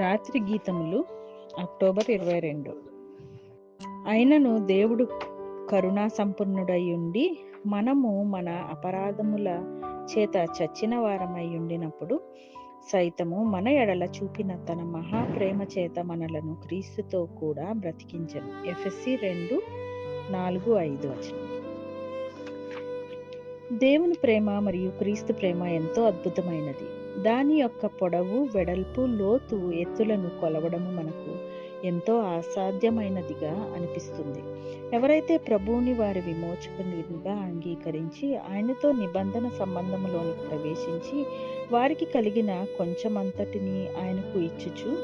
రాత్రి గీతములు అక్టోబర్ ఇరవై రెండు. అయినను దేవుడు కరుణా సంపన్నుడై ఉండి మనము మన అపరాధముల చేత చచ్చిన వారమై ఉండినప్పుడు సైతము మన ఎడల చూపిన తన మహాప్రేమ చేత మనలను క్రీస్తుతో కూడా బ్రతికించను. ఎఫ్ఎస్సి రెండు నాలుగు ఐదు వచనం. దేవుని ప్రేమ మరియు క్రీస్తు ప్రేమ ఎంతో అద్భుతమైనది. దాని యొక్క పొడవు వెడల్పు లోతు ఎత్తులను కొలవడము మనకు ఎంతో అసాధ్యమైనదిగా అనిపిస్తుంది. ఎవరైతే ప్రభువుని వారి విమోచకునిగా అంగీకరించి ఆయనతో నిబంధన సంబంధములోనికి ప్రవేశించి వారికి కలిగిన కొంచెమంతటిని ఆయనకు ఇచ్చుచు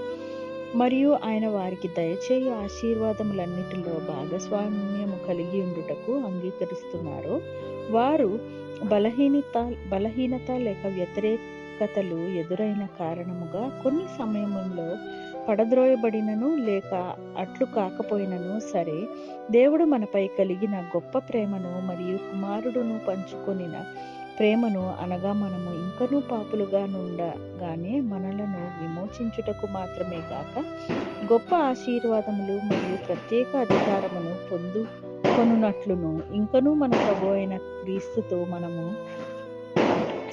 మరియు ఆయన వారికి దయచేయు ఆశీర్వాదములన్నిటిలో భాగస్వామ్యము కలిగి ఉండుటకు అంగీకరిస్తున్నారో వారు బలహీనత బలహీనత లేక వ్యతిరేక వ్యతిరేకతలు ఎదురైన కారణముగా కొన్ని సమయంలో పడద్రోయబడినను లేక అట్లు కాకపోయినను సరే దేవుడు మనపై కలిగిన గొప్ప ప్రేమను మరియు కుమారుడును పంచుకొనిన ప్రేమను అనగా మనము ఇంకనూ పాపులుగా నుండగానే మనలను విమోచించుటకు మాత్రమే కాక గొప్ప ఆశీర్వాదములు మరియు ప్రత్యేక అధికారమును పొందు కొనున్నట్లును ఇంకనూ మన ప్రభు అయిన క్రీస్తుతో మనము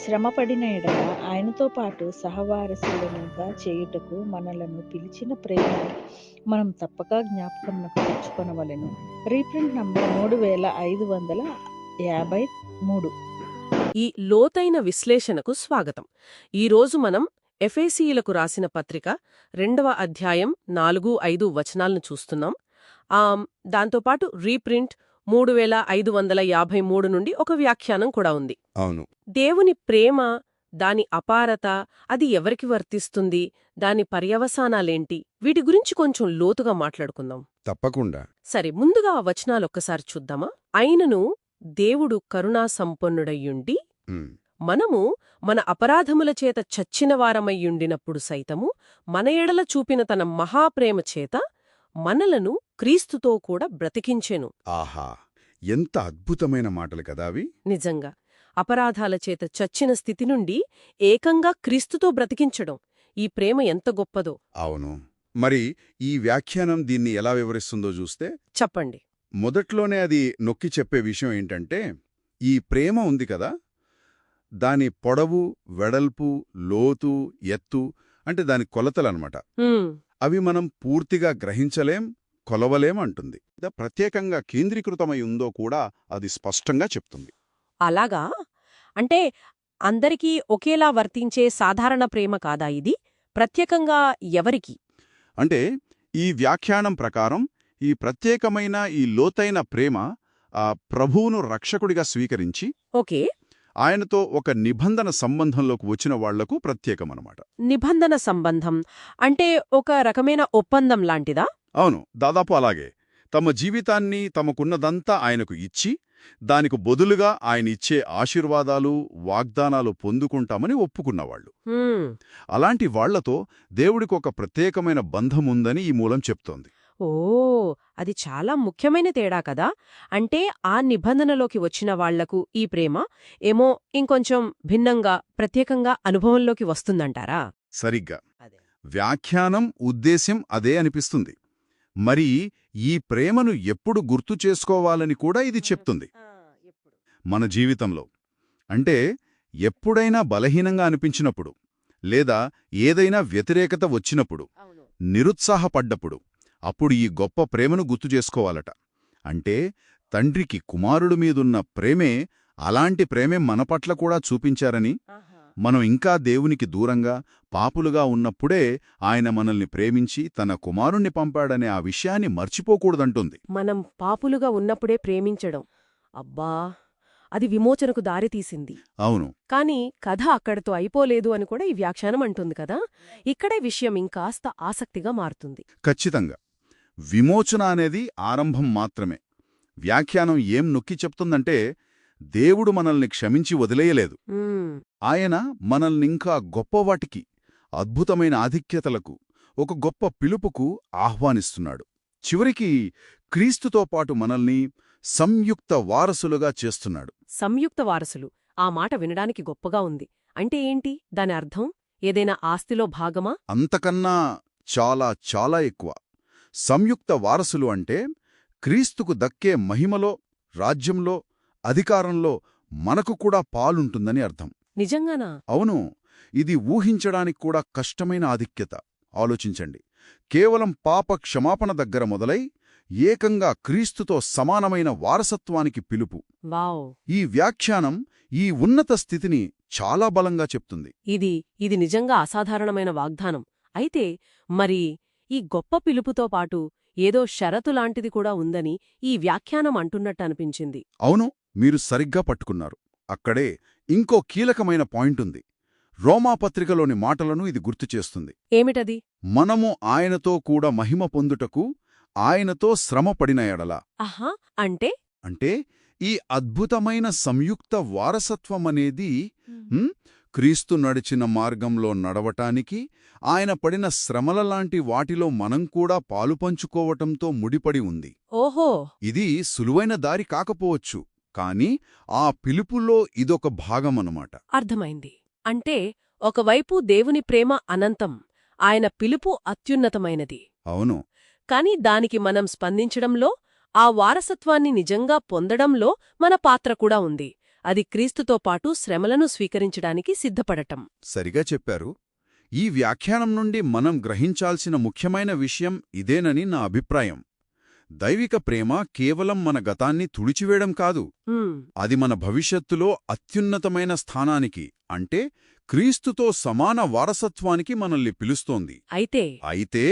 శ్రమపడిన ఎడల ఆయనతో పాటు సహవారసులనుగా చేయుటకు మనలను పిలిచిన ప్రేమ మనం తప్పక జ్ఞాపకంకు తెచ్చుకొనవలెను. రీప్రింట్ నంబర్ మూడు వేల ఐదు వందల యాభై మూడు. ఈ లోతైన విశ్లేషణకు స్వాగతం. ఈరోజు మనం ఎఫేసీయులకు రాసిన పత్రిక రెండవ అధ్యాయం నాలుగు ఐదు వచనాలను చూస్తున్నాం. దాంతోపాటు రీప్రింట్ మూడు వేల ఐదు వందల యాభై మూడు నుండి ఒక వ్యాఖ్యానం కూడా ఉంది. అవును. దేవుని ప్రేమ దాని అపారత అది ఎవరికి వర్తిస్తుంది? దాని పర్యవసానాలేంటి? వీటి గురించి కొంచెం లోతుగా మాట్లాడుకుందాం. తప్పకుండా. సరే ముందుగా ఆ వచనాలొక్కసారి చూద్దామా? అయినను దేవుడు కరుణా సంపన్నుడయ్యుండి మనము మన అపరాధముల చేత చచ్చిన వారమయ్యుండినప్పుడు సైతము మన ఎడల చూపిన తన మహాప్రేమ చేత మనలను క్రీస్తుతో కూడా బ్రతికించెను. ఆహా! ఎంత అద్భుతమైన మాటలు కదా అవి! నిజంగా. అపరాధాల చేత చచ్చిన స్థితి నుండి ఏకంగా క్రీస్తుతో బ్రతికించడం ఈ ప్రేమ ఎంత గొప్పదో. అవును. మరి ఈ వ్యాఖ్యానం దీన్ని ఎలా వివరిస్తుందో చూస్తే చెప్పండి. మొదట్లోనే అది నొక్కి చెప్పే విషయం ఏంటంటే ఈ ప్రేమ ఉంది కదా దాని పొడవు వెడల్పు లోతు ఎత్తు అంటే దాని కొలతలనమాట. హ్మ్, అవి మనం పూర్తిగా గ్రహించలేం కొలవలేం అంటుంది. ప్రత్యేకంగా కేంద్రీకృతమై ఉందో కూడా అది స్పష్టంగా చెప్తుంది. అలాగా? అంటే అందరికీ ఒకేలా వర్తించే సాధారణ ప్రేమ కాదా ఇది? ప్రత్యేకంగా ఎవరికి? అంటే ఈ వ్యాఖ్యానం ప్రకారం ఈ ప్రత్యేకమైన ఈ లోతైన ప్రేమ ఆ ప్రభువును రక్షకుడిగా స్వీకరించి ఓకే. ఆయనతో ఒక నిబంధన సంబంధంలోకి వచ్చిన వాళ్ళకు ప్రత్యేకమనమాట నిబంధన సంబంధం. అంటే ఒక రకమైన ఒప్పందం లాంటిదా? అవును. దాదాపు అలాగే. తమ జీవితాన్ని తమకున్నదంతా ఆయనకు ఇచ్చి దానికి బదులుగా ఆయన ఇచ్చే ఆశీర్వాదాలు వాగ్దానాలు పొందుకుంటామని ఒప్పుకున్నవాళ్ళు హ్మ్, అలాంటి వాళ్ళతో దేవుడికి ఒక ప్రత్యేకమైన బంధముందని ఈ మూలం చెప్తోంది. ఓ అది చాలా ముఖ్యమైన తేడా కదా. అంటే ఆ నిబంధనలోకి వచ్చిన వాళ్ళకు ఈ ప్రేమ ఏమో ఇంకొంచెం భిన్నంగా ప్రత్యేకంగా అనుభవంలోకి వస్తుందంటారా? సరిగ్గా. వ్యాఖ్యానం ఉద్దేశ్యం అదే అనిపిస్తుంది. మరి ఈ ప్రేమను ఎప్పుడు గుర్తు చేసుకోవాలని కూడా ఇది చెప్తుంది. మన జీవితంలో. అంటే ఎప్పుడైనా బలహీనంగా అనిపించినప్పుడు లేదా ఏదైనా వ్యతిరేకత వచ్చినప్పుడు నిరుత్సాహపడ్డప్పుడు అప్పుడు ఈ గొప్ప ప్రేమను గుర్తు చేసుకోవాలట. అంటే తండ్రికి కుమారుడు మీదున్న ప్రేమే అలాంటి ప్రేమే మన పట్ల కూడా చూపించారని మనం ఇంకా దేవునికి దూరంగా పాపులుగా ఉన్నప్పుడే ఆయన మనల్ని ప్రేమించి తన కుమారుణ్ణి పంపాడనే ఆ విషయాన్ని మర్చిపోకూడదంటుంది. మనం పాపులుగా ఉన్నప్పుడే ప్రేమించడం. అబ్బా! అది విమోచనకు దారితీసింది అవును. కాని కథ అక్కడితో అయిపోలేదు అని కూడా ఈ వ్యాఖ్యానం అంటుంది కదా? ఇక్కడే విషయం ఇంకాస్త ఆసక్తిగా మారుతుంది. ఖచ్చితంగా. విమోచన అనేది ఆరంభం మాత్రమే. వ్యాఖ్యానం ఏం నొక్కి చెప్తుందంటే దేవుడు మనల్ని క్షమించి వదిలేయలేదు. ఆయన మనల్నింకా గొప్పవాటికి అద్భుతమైన ఆధిక్యతలకు ఒక గొప్ప పిలుపుకు ఆహ్వానిస్తున్నాడు. చివరికి క్రీస్తుతో పాటు మనల్ని సంయుక్త వారసులుగా చేస్తున్నాడు. సంయుక్త వారసులు. ఆ మాట వినడానికి గొప్పగా ఉంది. అంటే ఏంటి? దాని అర్థం? ఏదైనా ఆస్తిలో భాగమా? అంతకన్నా చాలా చాలా ఎక్కువ. సంయుక్త వారసులు అంటే క్రీస్తుకు దక్కే మహిమలో రాజ్యంలో అధికారంలో మనకు కూడా పాలుంటుందని అర్థం. నిజంగానా? అవును ఇది ఊహించడానికి కూడా కష్టమైన ఆధిక్యత. ఆలోచించండి. కేవలం పాప క్షమాపణ దగ్గర మొదలై ఏకంగా క్రీస్తుతో సమానమైన వారసత్వానికి పిలుపు. ఈ వ్యాఖ్యానం ఈ ఉన్నత స్థితిని చాలా బలంగా చెప్తుంది. ఇది ఇది నిజంగా అసాధారణమైన వాగ్దానం. అయితే మరి ఈ గొప్ప పిలుపుతో పాటు ఏదో షరతు లాంటిది కూడా ఉందని ఈ వ్యాఖ్యానం అంటున్నట్టు అనిపించింది. అవును మీరు సరిగ్గా పట్టుకున్నారు. అక్కడే ఇంకో కీలకమైన పాయింటుంది రోమాపత్రికలోని మాటలను ఇది గుర్తు చేస్తుంది. ఏమిటది? మనము ఆయనతో కూడా మహిమ పొందుటకు ఆయనతో శ్రమపడిన ఎడల. ఆహా అంటే? అంటే ఈ అద్భుతమైన సంయుక్త వారసత్వమనేది క్రీస్తు నడిచిన మార్గంలో నడవటానికి ఆయన పడిన శ్రమల లాంటి వాటిలో మనం కూడా పాలుపంచుకోవటంతో ముడిపడి ఉంది. ఓహో! ఇది సులువైన దారి కాకపోవచ్చు. కాని ఆ పిలుపులో ఇదొక భాగమనమాట. అర్థమైంది. అంటే ఒకవైపు దేవుని ప్రేమ అనంతం ఆయన పిలుపు అత్యున్నతమైనది. అవును. కాని దానికి మనం స్పందించడంలో ఆ వారసత్వాన్ని నిజంగా పొందడంలో మన పాత్ర కూడా ఉంది. అది క్రీస్తుతో పాటు శ్రమలను స్వీకరించడానికి సిద్ధపడటం. సరిగా చెప్పారు. ఈ వ్యాఖ్యానం నుండి మనం గ్రహించాల్సిన ముఖ్యమైన విషయం ఇదేనని నా అభిప్రాయం. దైవిక ప్రేమ కేవలం మన గతాన్ని తుడిచివేయడం కాదు. అది మన భవిష్యత్తులో అత్యున్నతమైన స్థానానికి అంటే క్రీస్తుతో సమాన వారసత్వానికి మనల్ని పిలుస్తోంది. అయితే అయితే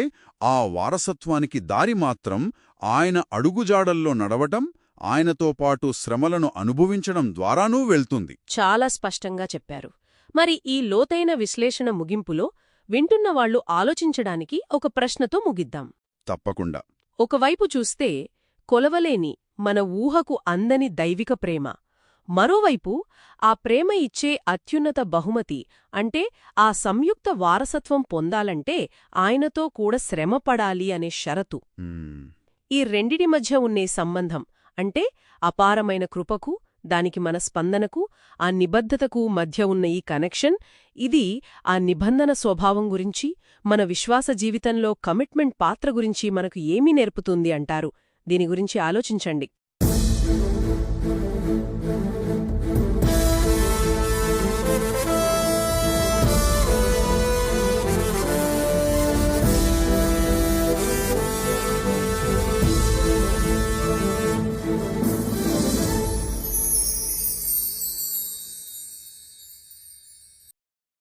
ఆ వారసత్వానికి దారి మాత్రం ఆయన అడుగుజాడల్లో నడవటం ఆయనతో పాటు శ్రమలను అనుభవించడం ద్వారానూ వెళ్తుంది. చాలా స్పష్టంగా చెప్పారు. మరి ఈ లోతైన విశ్లేషణ ముగింపులో వింటున్న వాళ్ళు ఆలోచించడానికి ఒక ప్రశ్నతో ముగిద్దాం. తప్పకుండా. ఒకవైపు చూస్తే కొలవలేని మన ఊహకు అందని దైవిక ప్రేమ మరోవైపు ఆ ప్రేమ ఇచ్చే అత్యున్నత బహుమతి అంటే ఆ సంయుక్త వారసత్వం పొందాలంటే ఆయనతో కూడా శ్రమపడాలి అనే షరతు. ఈ రెండిటి మధ్య ఉన్నే సంబంధం అంటే అపారమైన కృపకు దానికి మన స్పందనకు ఆ నిబద్ధతకు మధ్య ఉన్న ఈ కనెక్షన్ ఇది ఆ నిబంధన స్వభావం గురించి మన విశ్వాస జీవితంలో కమిట్మెంట్ పాత్ర గురించి మనకు ఏమీ నేర్పుతుంది అంటారు. దీని గురించి ఆలోచించండి.